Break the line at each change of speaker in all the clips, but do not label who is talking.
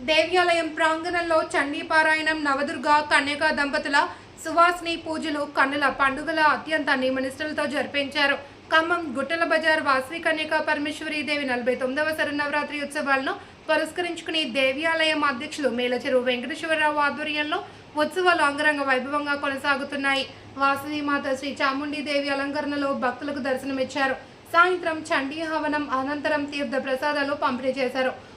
దేవ్యాలయం ప్రాంగణంలో చండీపారాయణం నవదుర్గ కన్యకా దంపతుల సువాసిని పూజలు కన్నుల పండుగల అత్యంత నిమనిష్టలతో జరిపించారు. ఖమ్మం గుట్టల బజార్ వాసవి కన్యకా పరమేశ్వరి దేవి నలభై తొమ్మిదవ శరన్నవరాత్రి ఉత్సవాలను పురస్కరించుకుని దేవ్యాలయం అధ్యక్షులు మేలచెరువు వెంకటేశ్వరరావు ఆధ్వర్యంలో ఉత్సవాలు అంగరంగ వైభవంగా కొనసాగుతున్నాయి. వాసవి మాత శ్రీ చాముండి దేవి అలంకరణలో భక్తులకు దర్శనమిచ్చారు. సాయంత్రం చండీ హవనం అనంతరం తీర్థ ప్రసాదాలు పంపిణీ చేశారు.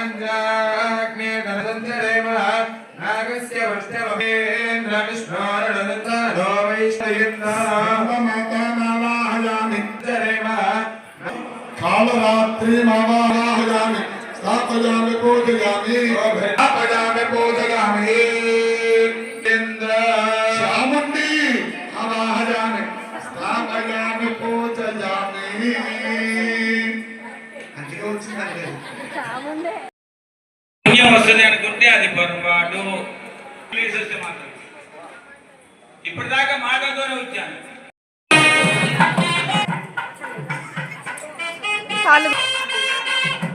ఆవాహయామి స్థాపయామి పూజయామి మాతామావాహయామి కాళరాత్రిమావాహయామి స్థాపయామి పూజయామి స్థాపయామి పూజయామి చాముండి ఆవాహయామి స్థాపయామి పూజయామి అందుకే వచ్చిందండి
పుణ్యం వస్తుంది అనుకుంటే అది పొరపాటు. ప్లీజ్ వస్తే మాత్రం. ఇప్పుడు దాకా మాటలతోనే వచ్చాను.
వీడియో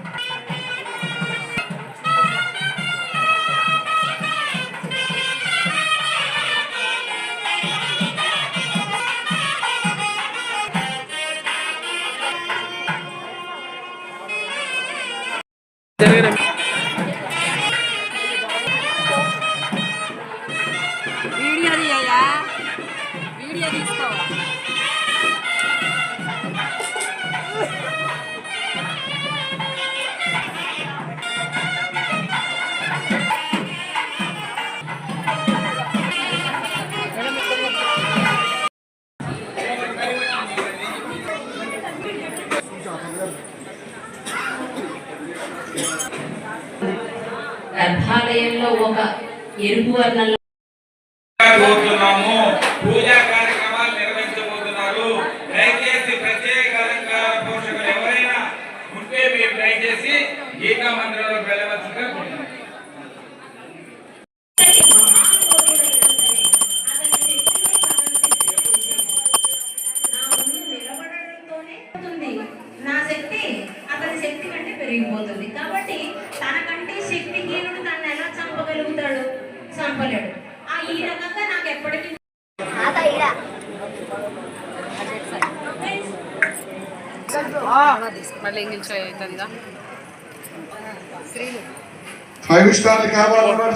గర్భాలయంలో ఒక ఎరుపు వర్ణంలో
పూజా కార్యక్రమాలు నిర్వహించబోతున్నారు. దయచేసి ప్రత్యేక అలంకార పోషకులు ఎవరైనా ఉంటే మీరు దయచేసి గీతా మందిరంలోకి వెళ్ళవలసిందిగా
అతని శక్తి కంటే పెరిగిపోతుంది. కాబట్టి తనకంటే శక్తి హీనుడు తను ఎలా చంపగలుగుతాడు? చంపలేడు. ఆ ఈ రకంగా నాకు ఎప్పటికీ
మళ్ళీ ఇంగ్లీష్
ఫైవ్ స్టార్ కావాలన్నాడు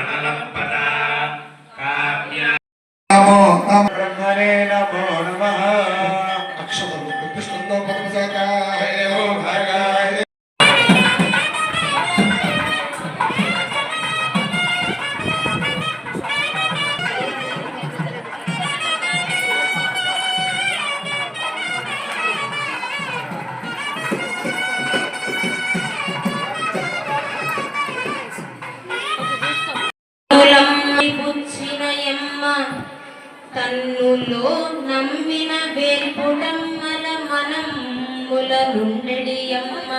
తన్నులో నమ్మిన వేల్పుటమ్మల మనమ్ముల నుండెడియమ్మ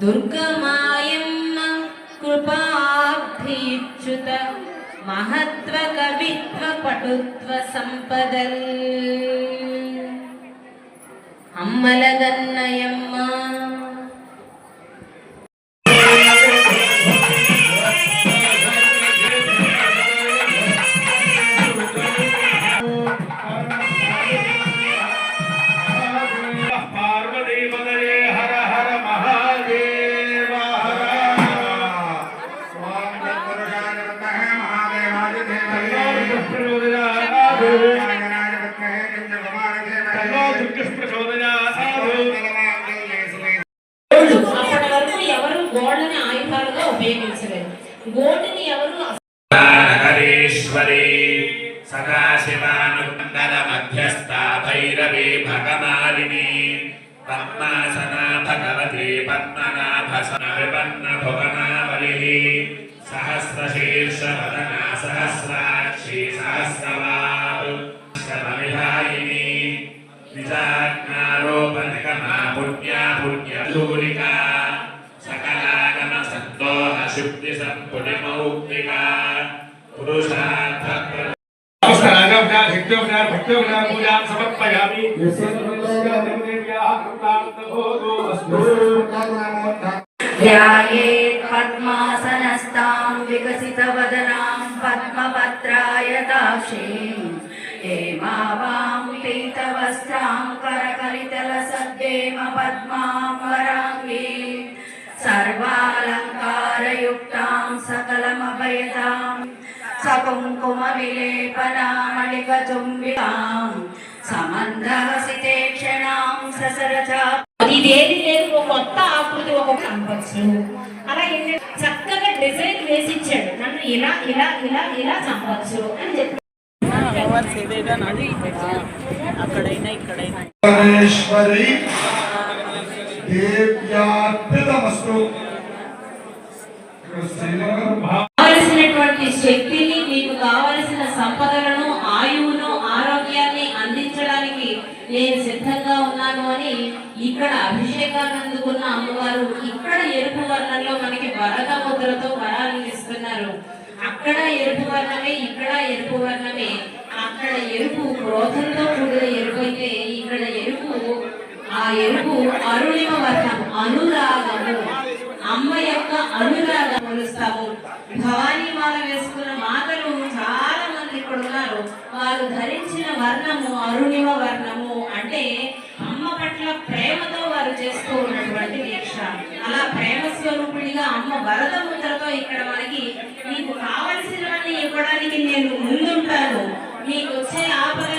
దుర్గమాయమ్మ కృపాభియుచ్యుత మహత్వ కవిత్వ పటుత్వ సంపదల్. అమ్మలగన్నయమ్మ
పార్వతీపదయే
ఉపయోగించలేదు గోటిని ఎవరు
హరీశ్వరి సదాశివానుమండల మధ్యస్థ భైరవీ భగమాలిని పద్మాసనా భగవతి పద్మనాభసన విపన్న భువనావలి సహస్రశీర్ష వదన సహస్రాక్షి సహస్రవారు శమవిహాయిని నిజాజ్ఞారోపనికమా పుణ్యా పుణ్యధూలికా
ध्यायेत् पद्मासनस्तां विकसितवदनां पद्मपत्रायताक्षीम् हेमावां पीतवस्त्रां सर्वालङ्कारयुक्तां सकलमभयतां सकुङ्कुमविलेपनामणिकचुम्बिकां समन्धहसिते क्षणां ससरचा
ఇదేది లేదు ఒక కొత్త ఆకృతి ఒక చంపచ్చు అలా ఏంటంటే చక్కగా డిజైన్ వేసి ఇచ్చాడు నన్ను ఇలా ఇలా ఇలా ఇలా చంపచ్చు అని చెప్పి
అక్కడైనా ఇక్కడైనా
పరమేశ్వరి
కావలసినటువంటి శక్తిని మీకు కావలసిన సంపదలను ఆయువును ఆరోగ్యాన్ని అందించడానికి నేను సిద్ధంగా ఉన్నాను అని ఇక్కడ అభిషేకాన్ని అందుకున్న అమ్మవారు ఇక్కడ ఎరుపు వర్ణంలో మనకి వరద ముద్రతో వరాలు ఇస్తున్నారు. అక్కడ ఎరుపు వర్ణమే ఇక్కడ ఎరుపు వర్ణమే. అక్కడ ఎరుపు క్రోధంతో కూడిన ఎరుపు అయితే ఇక్కడ ఎరుపు ఆ ఎరుపు అరుణిమ వర్ణం అనురాగము. అమ్మ యొక్క అనురాగం. చేస్తాము భవానీ మాల వేసుకున్న మాతలు చాలా మంది ఇక్కడ ఉన్నారు. వారు ధరించిన వర్ణము అరుణిమ వర్ణము అంటే అమ్మ పట్ల ప్రేమతో వారు చేస్తూ ఉన్నటువంటి దీక్ష. అలా ప్రేమ స్వరూపిణిగా అమ్మ వరద ముద్రతో ఇక్కడ మనకి మీకు కావలసినవన్నీ ఇవ్వడానికి నేను ముందుంటాను. మీకు వచ్చే ఆపద